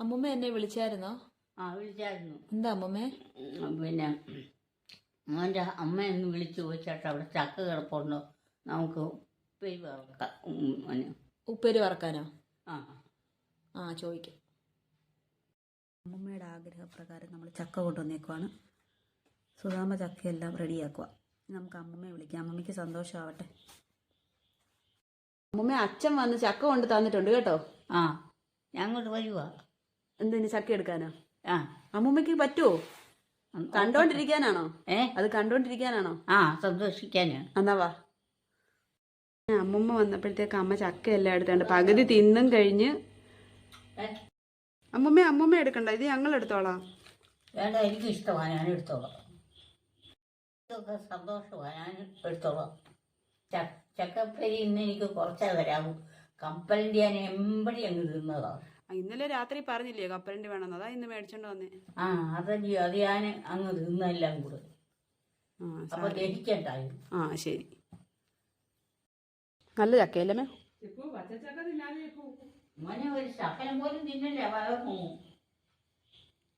അമ്മുമ്മ എന്നെ വിളിച്ചായിരുന്നോ? ആ വിളിച്ചായിരുന്നു. എന്താ അമ്മുമ്മേ? പിന്നെ മോന്റെ അമ്മ എന്ന് വിളിച്ചു ചോദിച്ചാട്ട് അവിടെ ചക്ക കിടപ്പുണ്ടോ. നമുക്ക് ഉപ്പേരി വറക്കാം. മോനെ. ഉപ്പേരി വറക്കാനോ? ആ. ആ ചോദിക്കാം. അമ്മമ്മയുടെ ആഗ്രഹപ്രകാരം നമ്മൾ ചക്ക കൊണ്ടുവന്നേക്കുവാണ്. സുധാമ ചക്കയെല്ലാം റെഡിയാക്കുക. നമുക്ക് അമ്മമ്മയെ വിളിക്കാം. അമ്മമ്മയ്ക്ക് സന്തോഷമാവട്ടെ. അമ്മുമ്മ അച്ഛൻ വന്ന് ചക്ക കൊണ്ട് തന്നിട്ടുണ്ട് കേട്ടോ. ആ ഞാൻ അങ്ങോട്ട് വരുവാ. എന്തിന് ചക്ക എടുക്കാനോ? ആ. അമ്മൂമ്മക്ക് പറ്റുമോ കണ്ടോണ്ടിരിക്കാനാണോ? ഏ? അത് കണ്ടോണ്ടിരിക്കാനാണോ? ആ സന്തോഷിക്കാനാ എന്നാ വാ. അമ്മുമ്മ വന്നപ്പോഴത്തേക്ക് അമ്മ ചക്ക എല്ലാം എടുത്തോണ്ട് പകുതി തിന്നും കഴിഞ്ഞ് അമ്മുമ്മ അമ്മുമ്മ എടുക്കണ്ട. ഇത് ഞങ്ങൾ എടുത്തോളാം. വേണ്ട എനിക്ക് ഇഷ്ടമാണ്. ഞാൻ എടുത്തോളാം. ഇതൊക്കെ സന്തോഷമാണ്. ഞാൻ എടുത്തോളാം. ചക്കപ്പരി ഇന്ന് എനിക്ക് കുറച്ചേ വരാവൂ. കപ്പലിന്റെ ഞാൻ എമ്പടി അങ്ങ് തിന്നതാണ് ഇന്നലെ രാത്രി പറഞ്ഞില്ലേ കപ്പലണ്ടി വേണമെന്ന് അതാ ഇന്ന് മേടിച്ചോണ്ട് വന്നേ. ആ അതല്ലയോ അത് ഞാൻ അങ്ങ് തിന്നെല്ലാം കൂടെ. ആ അപ്പൊ ദഹിക്കണ്ടായി ആ ശരി. നല്ല ചക്കയല്ലേ മേ? മോനെ ഒരു ശകലം പോലും തിന്നില്ല